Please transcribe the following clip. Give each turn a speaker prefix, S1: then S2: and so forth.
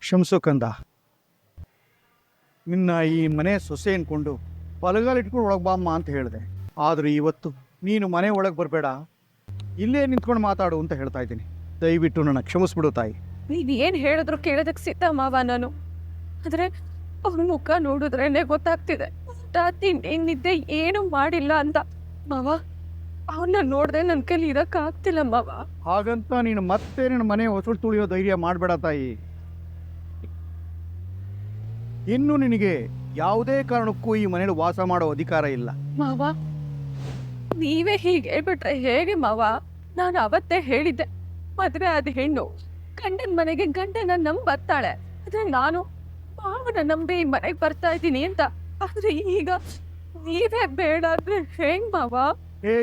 S1: ಶಂಸುಕಂದ ನಿನ್ನ ಈ ಮನೆ ಸೊಸೆ ಅಂದ್ಕೊಂಡು ಇಟ್ಕೊಂಡು ಒಳಗೆ ಬಾಮ್ಮ ಅಂತ ಹೇಳಿದೆ. ಆದರೆ ಇವತ್ತು ನೀನು ಮನೆ ಒಳಗೆ ಬರಬೇಡ. ಇಲ್ಲೇ ನಿಂತ್ಕೊಂಡು ಮಾತಾಡು ಅಂತ ಹೇಳ್ತಾ ಇದ್ದೀನಿ. ದಯವಿಟ್ಟು ನನ್ನ ಕ್ಷಮಿಸ್ಬಿಡು ತಾಯಿ.
S2: ನೀನು ಏನು ಹೇಳಿದ್ರು ಕೇಳೋದಕ್ಕೆ ಸಿದ್ಧ ಮಾವ ನಾನು. ಆದರೆ ಅವ್ರ ಮುಖ ನೋಡಿದ್ರೇನೆ ಗೊತ್ತಾಗ್ತಿದೆ. ತಿಂಡಿ ಏನು ಮಾಡಿಲ್ಲ ಅಂತ. ಮಾವ ಅವನ್ನ ನೋಡ್ದೆ ನನ್ ಕೈಲಿ ಇರಕ್ ಆಗ್ತಿಲ್ಲ ಮಾವ.
S1: ಹಾಗಂತ ನೀನು ಮತ್ತೆ ನಿನ್ನ ಮನೆ ಹೊಸಳು ತುಳಿಯೋ ಧೈರ್ಯ ಮಾಡಬೇಡ ತಾಯಿ. ಇನ್ನು ನಿನಗೆ ಯಾವುದೇ ಕಾರಣಕ್ಕೂ ಈ ಮನೇಲಿ ವಾಸ ಮಾಡೋ ಅಧಿಕಾರ ಇಲ್ಲ.
S2: ಮಾವ ನೀವೇ ಹೀಗೆ ಹೇಳ್ಬಿಟ್ರೆ ಹೇಗೆ ಮಾವ? ನಾನು ಅವತ್ತೇ ಹೇಳಿದ್ದೆ ಮದ್ವೆ ಆದ ಹೆಣ್ಣು ಗಂಡನ ಮನೆಗೆ ಗಂಡನ ನಂಬ್ ಬರ್ತಾಳೆ ಆದ್ರೆ ನಾನು ಮಾವನ ನಂಬಿ ಈ ಮನೆಗೆ ಬರ್ತಾ ಇದ್ದೀನಿ ಅಂತ. ಆದ್ರೆ ಈಗ ನೀವೇ ಬೇಡ ಅಂದ್ರೆ ಹೆಂಗ್ ಮಾವ?